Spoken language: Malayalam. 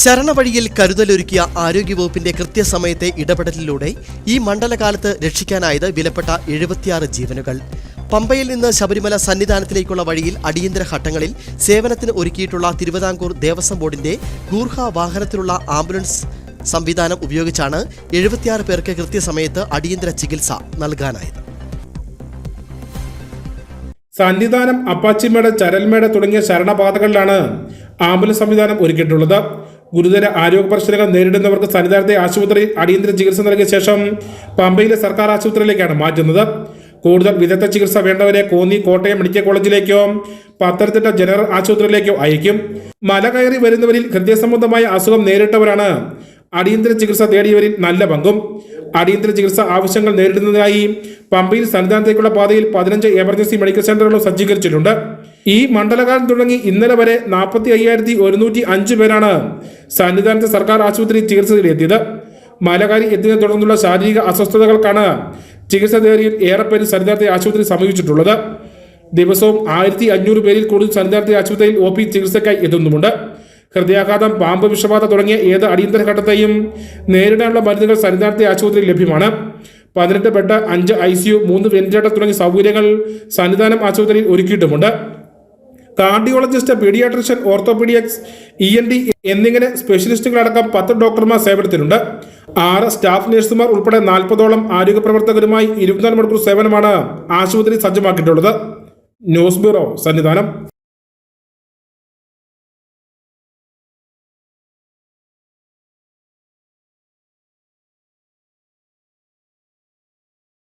ശരണവഴിയിൽ കരുതലൊരുക്കിയ ആരോഗ്യവകുപ്പിന്റെ കൃത്യസമയത്തെ ഇടപെടലിലൂടെ ഈ മണ്ഡലകാലത്ത് രക്ഷിക്കാനായത് വിലപ്പെട്ട എഴുപത്തിയാറ് ജീവനുകൾ. പമ്പയിൽ നിന്ന് ശബരിമല സന്നിധാനത്തിലേക്കുള്ള വഴിയിൽ അടിയന്തര ഘട്ടങ്ങളിൽ സേവനത്തിന് ഒരുക്കിയിട്ടുള്ള തിരുവിതാംകൂർ ദേവസ്വം ബോർഡിന്റെ ഗൂർഹ വാഹനത്തിലുള്ള ആംബുലൻസ് സംവിധാനം ഉപയോഗിച്ചാണ് എഴുപത്തിയാറ് പേർക്ക് കൃത്യസമയത്ത് അടിയന്തര ചികിത്സ നൽകാനായത്. സന്നിധാനം അപ്പാച്ചിമേട് ചരൽമേട് തുടങ്ങിയ ശരണപാതകളിലാണ് ആംബുലൻസ് സംവിധാനം ഒരുക്കിയിട്ടുള്ളത്. ഗുരുതര ആരോഗ്യ പ്രശ്നങ്ങൾ നേരിടുന്നവർക്ക് സന്നിധാനത്തെ ആശുപത്രി അടിയന്തര ചികിത്സ നൽകിയ ശേഷം പമ്പയിലെ സർക്കാർ ആശുപത്രിയിലേക്കാണ് മാറ്റുന്നത്. കൂടുതൽ വിദഗ്ധ ചികിത്സ വേണ്ടവരെ കോന്നി കോട്ടയം മെഡിക്കൽ കോളേജിലേക്കോ പത്തനംതിട്ട ജനറൽ ആശുപത്രിയിലേക്കോ അയക്കും. മല കയറി വരുന്നവരിൽ ഹൃദയസംബന്ധമായ അസുഖം നേരിട്ടവരാണ് അടിയന്തര ചികിത്സ തേടിയവരിൽ നല്ല പങ്കും. അടിയന്തര ചികിത്സ ആവശ്യങ്ങൾ നേരിടുന്നതിനായി പമ്പയിൽ സന്നിധാനത്തേക്കുള്ള പാതയിൽ പതിനഞ്ച് എമർജൻസി മെഡിക്കൽ സെന്ററുകളും സജ്ജീകരിച്ചിട്ടുണ്ട്. ഈ മണ്ഡലകാലം തുടങ്ങി ഇന്നലെ വരെ നാൽപ്പത്തി അയ്യായിരത്തി ഒരുന്നൂറ്റി അഞ്ച് പേരാണ് സന്നിധാനത്തെ സർക്കാർ ആശുപത്രി ചികിത്സ തേടിയെത്തിയത്. മലകാരി എത്തിയതിനെ തുടർന്നുള്ള ശാരീരിക അസ്വസ്ഥതകൾക്കാണ് ചികിത്സ തേടിയിൽ ഏറെ പേര് സന്നിധാനത്തെ ആശുപത്രി സമീപിച്ചിട്ടുള്ളത്. ദിവസവും ആയിരത്തി അഞ്ഞൂറ് പേരിൽ കൂടുതൽ സന്നിധാനത്തെ ആശുപത്രിയിൽ ഒ പി ചികിത്സയ്ക്കായി എത്തുന്നുമുണ്ട്. ഹൃദയാഘാതം പാമ്പ് വിഷബാധ തുടങ്ങിയ ഏത് അടിയന്തര ഘട്ടത്തെയും നേരിടാനുള്ള മരുന്നുകൾ സന്നിധാനത്തെ ആശുപത്രിയിൽ ലഭ്യമാണ്. പതിനെട്ട് ബെഡ് അഞ്ച് ഐ സി യു മൂന്ന് വെന്റിലേറ്റർ തുടങ്ങിയ സൗകര്യങ്ങൾ സന്നിധാനം ആശുപത്രിയിൽ ഒരുക്കിയിട്ടുമുണ്ട്. Cardiologist pediatrician orthopaedics E N T എന്നിങ്ങനെ സ്പെഷ്യലിസ്റ്റുകളടക്കം പത്ത് ഡോക്ടർമാർ സേവനത്തിലുണ്ട്. ആറ് സ്റ്റാഫ് നഴ്സുമാർ ഉൾപ്പെടെ നാൽപ്പതോളം ആരോഗ്യ പ്രവർത്തകരുമായി ഇരുപത്തിനാല് മണിക്കൂർ സേവനമാണ് ആശുപത്രി സജ്ജമാക്കിയിട്ടുള്ളത്. News bureau Sannidhanam.